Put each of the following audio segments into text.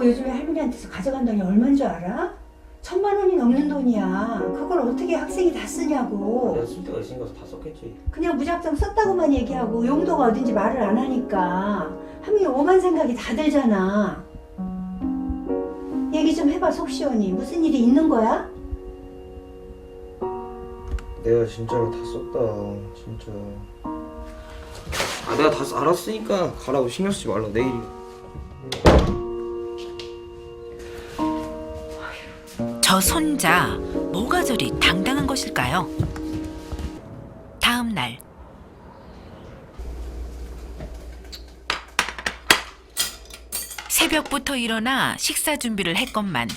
너 요즘에 할머니한테서 가져간 돈이 얼마인 줄 알아? 천만 원이 넘는 돈이야. 그걸 어떻게 학생이 다 쓰냐고. 내가 쓸 데가 있으니까 다 썼겠지. 그냥 무작정 썼다고만 얘기하고 용도가 어딘지 말을 안 하니까 할머니 오만 생각이 다 들잖아. 얘기 좀 해봐 속 시원히 무슨 일이 있는 거야? 내가 진짜로 다 썼다. 진짜. 아 내가 다 쓰- 알았으니까 가라고 신경 쓰지 말라 내일. 저 손자 뭐가 저리 당당한 것일까요? 다음 날 새벽부터 일어나 식사 준비를 했건만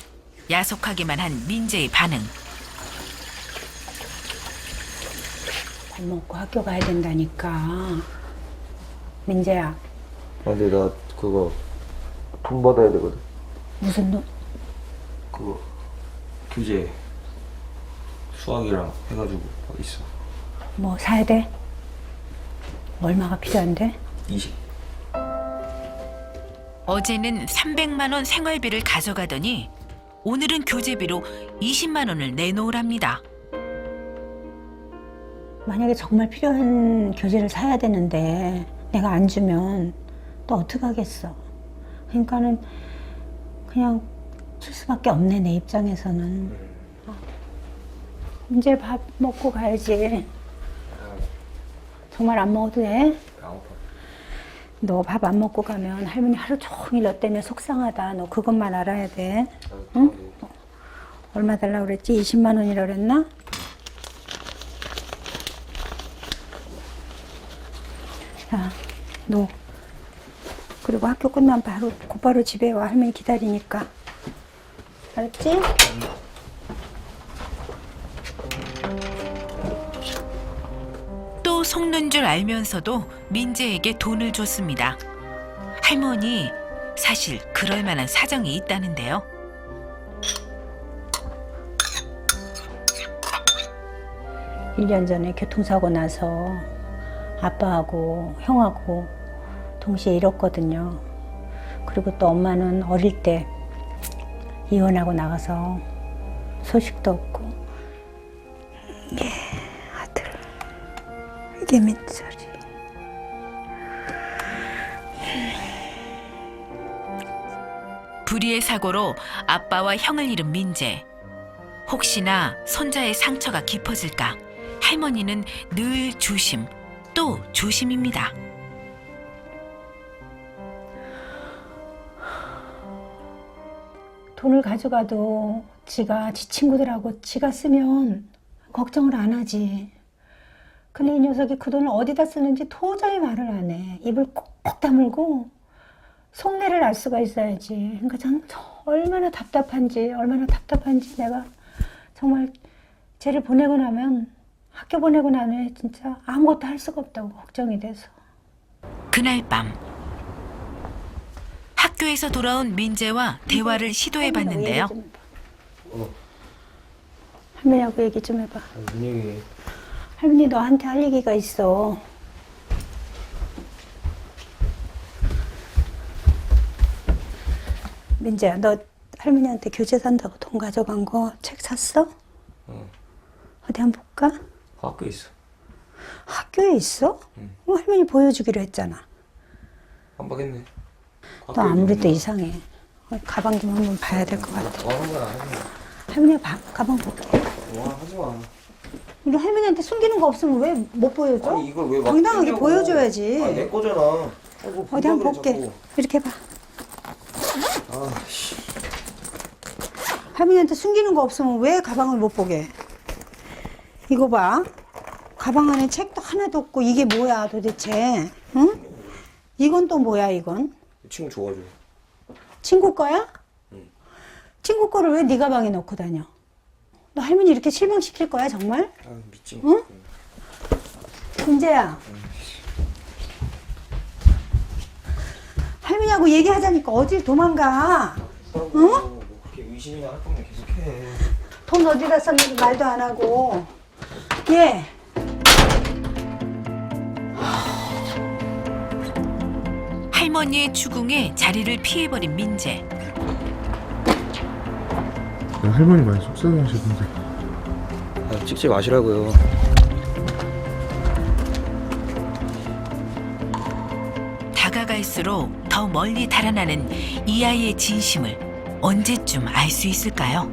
야속하기만 한 민재의 반응. 밥 먹고 학교 가야 된다니까. 민재야 아 근데 나 그거 돈 받아야 되거든. 무슨 돈? 그거 교재 수학이랑 해가지고 있어. 뭐 사야 돼? 얼마가 필요한데? 20. 어제는 300만 원 생활비를 가져가더니 오늘은 교재비로 20만 원을 내놓으랍니다. 만약에 정말 필요한 교재를 사야 되는데 내가 안 주면 또 어떡하겠어. 그러니까는 그냥 줄 수밖에 없네 내 입장에서는. 어. 이제 밥 먹고 가야지. 정말 안 먹어도 돼? 너 밥 안 먹고 가면 할머니 하루 종일 너 때문에 속상하다. 너 그것만 알아야 돼. 응? 얼마 달라고 그랬지? 20만 원이라 그랬나? 자, 너 그리고 학교 끝나면 바로 곧바로 집에 와 할머니 기다리니까 알았지? 또 속는 줄 알면서도 민재에게 돈을 줬습니다. 할머니, 사실 그럴 만한 사정이 있다는데요. 일 년 전에 교통사고 나서 아빠하고 형하고 동시에 잃었거든요. 그리고 또 엄마는 어릴 때 이혼하고 나가서 소식도 없고 이게 아들 이게 민철이 불의의 사고로 아빠와 형을 잃은 민재. 혹시나 손자의 상처가 깊어질까 할머니는 늘 조심 또 조심입니다. 돈을 가져가도 지가 지 친구들하고 지가 쓰면 걱정을 안 하지. 근데 이 녀석이 그 돈을 어디다 쓰는지 도저히 말을 안 해. 입을 꼭 다물고 속내를 알 수가 있어야지. 그러니까 전 얼마나 답답한지, 얼마나 답답한지 내가 정말 쟤를 보내고 나면 학교 보내고 나면 진짜 아무것도 할 수가 없다고 걱정이 돼서. 그날 밤 학교에서 돌아온 민재와 대화를 시도해 봤는데요. 할머니하고 얘기 좀 해봐. 어. 할머니하고 얘기 좀 해봐. 무슨 얘기? 할머니 너한테 할 얘기가 있어. 민재야, 너 할머니한테 교재 산다고 돈 가져간 거 책 샀어? 어. 어디 한번 볼까? 학교 있어. 학교에 있어? 어, 할머니 보여주기로 했잖아. 깜빡했네. 너 아무래도 이상해. 어, 가방 좀 한번 봐야 될 것 같아. 뭐 하는 거야? 할머니 가, 가방 볼게. 뭐 하지 마. 우리 할머니한테 숨기는 거 없으면 왜 못 보여줘? 아니 이걸 왜막 당당하게. 보여줘야지. 아니 내 거잖아. 아, 뭐 어디 한번 볼게. 자꾸. 이렇게 봐. 아 씨. 할머니한테 숨기는 거 없으면 왜 가방을 못 보게? 이거 봐. 가방 안에 책도 하나도 없고 이게 뭐야 도대체? 응? 이건 또 뭐야 이건? 이 친구 좋아줘. 친구 거야? 응. 친구 거를 왜 네 가 방에 넣고 다녀? 너 할머니 이렇게 실망시킬 거야 정말? 아 믿지 마. 응? 은재야. 할머니하고 얘기하자니까 어딜 도망가? 응? 뭐 그렇게 의심이나 할 거면 계속해. 돈 어디다 썼는지 말도 안 하고. 예. 할머니의 추궁에 자리를 피해버린 민재. 나 할머니 많이 속상해하시던데 아, 찍지 마시라고요. 다가갈수록 더 멀리 달아나는 이 아이의 진심을 언제쯤 알 수 있을까요?